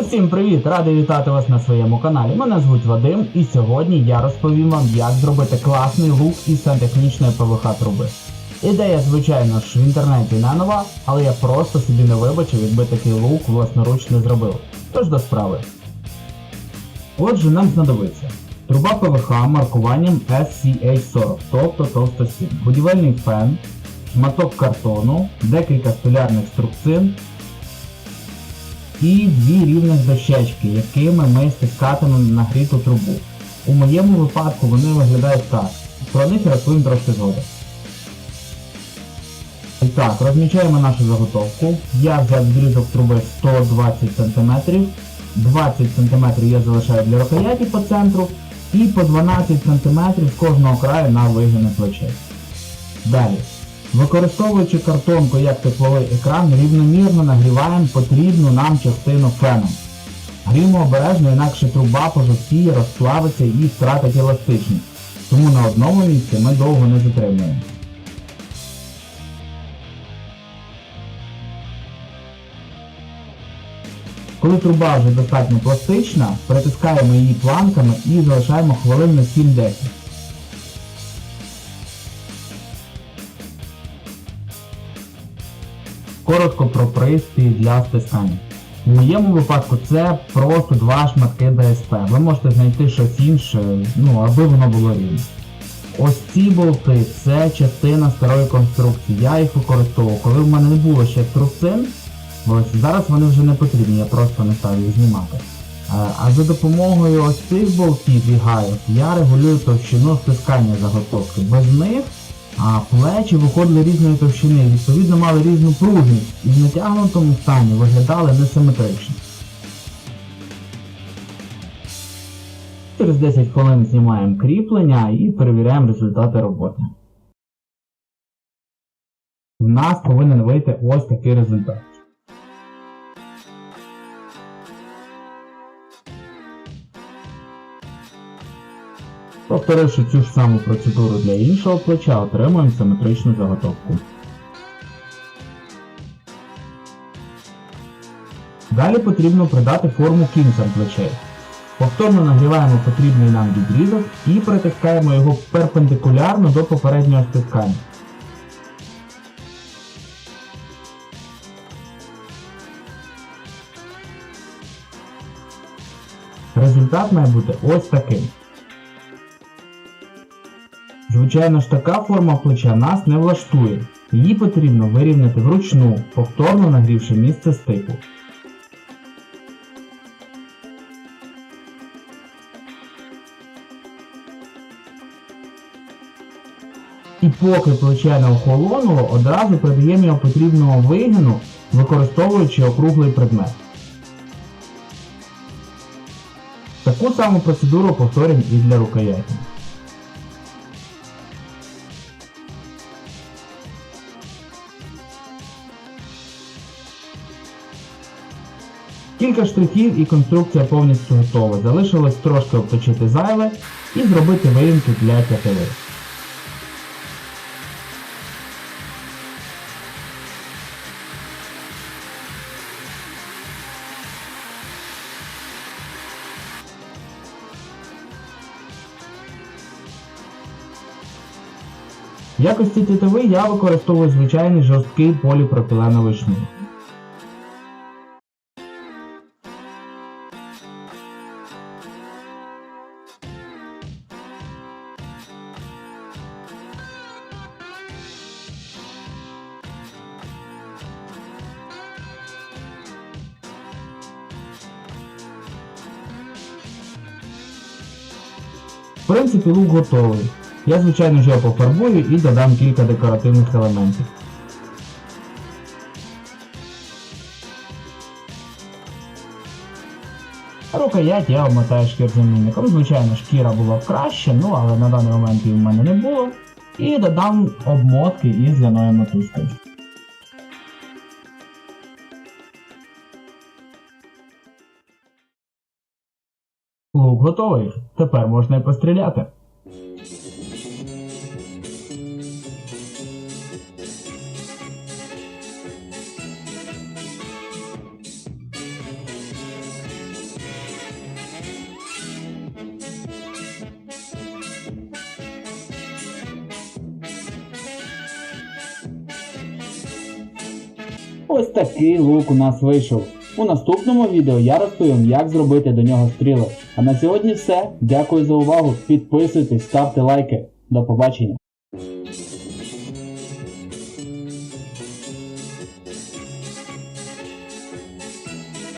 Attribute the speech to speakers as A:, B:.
A: Усім привіт! Радий вітати вас на своєму каналі. Мене звуть Вадим і сьогодні я розповім вам, як зробити класний лук із сантехнічної ПВХ труби. Ідея, звичайно ж, в інтернеті не нова, але я просто собі не вибачив, якби такий лук власноруч не зробив. Тож до справи. Отже, нам знадобиться труба ПВХ маркуванням SCH40, тобто товстостін, будівельний фен, шматок картону, декілька столярних струбцин, і дві рівних дощечки, якими ми стискатимемо нагріту трубу. У моєму випадку вони виглядають так. Про них розповім трошки згодом. І так, розмічаємо нашу заготовку. Я взяв відрізок труби 120 см, 20 см я залишаю для рукояті по центру і по 12 см з кожного краю на вигини плечей. Далі. Використовуючи картонку як тепловий екран, рівномірно нагріваємо потрібну нам частину феном. Гріємо обережно, інакше труба пожовтіє, розплавиться і втратить еластичність. Тому на одному місці ми довго не затримуємо. Коли труба вже достатньо пластична, притискаємо її планками і залишаємо хвилин на 7-10. Коротко про пристрій для стискання. У моєму випадку це просто два шматки ДСП. Ви можете знайти щось інше, ну, аби воно було рівне. Ось ці болти це частина старої конструкції. Я їх використовував, коли в мене не було ще струбцин. Ось зараз вони вже не потрібні, я просто не став їх знімати. Е, А за допомогою ось цих болтів і гайок я регулюю товщину стискання заготовки. Без них а плечі виходили різної товщини, відповідно мали різну пружність і в натягнутому стані виглядали несиметрично. Через 10 хвилин знімаємо кріплення і перевіряємо результати роботи. У нас повинен вийти ось такий результат. Повторивши цю ж саму процедуру для іншого плеча, отримуємо симетричну заготовку. Далі потрібно придати форму кінцям плечей. Повторно нагріваємо потрібний нам відрізок і притискаємо його перпендикулярно до попереднього стискання. Результат має бути ось таким. Звичайно ж така форма плеча нас не влаштує. Її потрібно вирівняти вручну, повторно нагрівши місце стику. І поки плече не охолонуло, одразу придаємо його потрібного вигину, використовуючи округлий предмет. Таку саму процедуру повторюємо і для рукояті. Кілька штрихів і конструкція повністю готова. Залишилось трошки обточити зайве і зробити виїмки для тятиви. В якості тятиви я використовую звичайний жорсткий поліпропіленовий шнур. В принципі, лук готовий. Я, звичайно ж його пофарбую і додам кілька декоративних елементів. Рукоять я обмотаю шкірзамінником. Звичайно, шкіра була б краще, ну але на даний момент її в мене не було. І додам обмотки із ляною мотузкою. Лук готовий. Тепер можна й постріляти. Ось такий лук у нас вийшов. У наступному відео я розповім, як зробити до нього стріли. А на сьогодні все. Дякую за увагу. Підписуйтесь, ставте лайки. До побачення.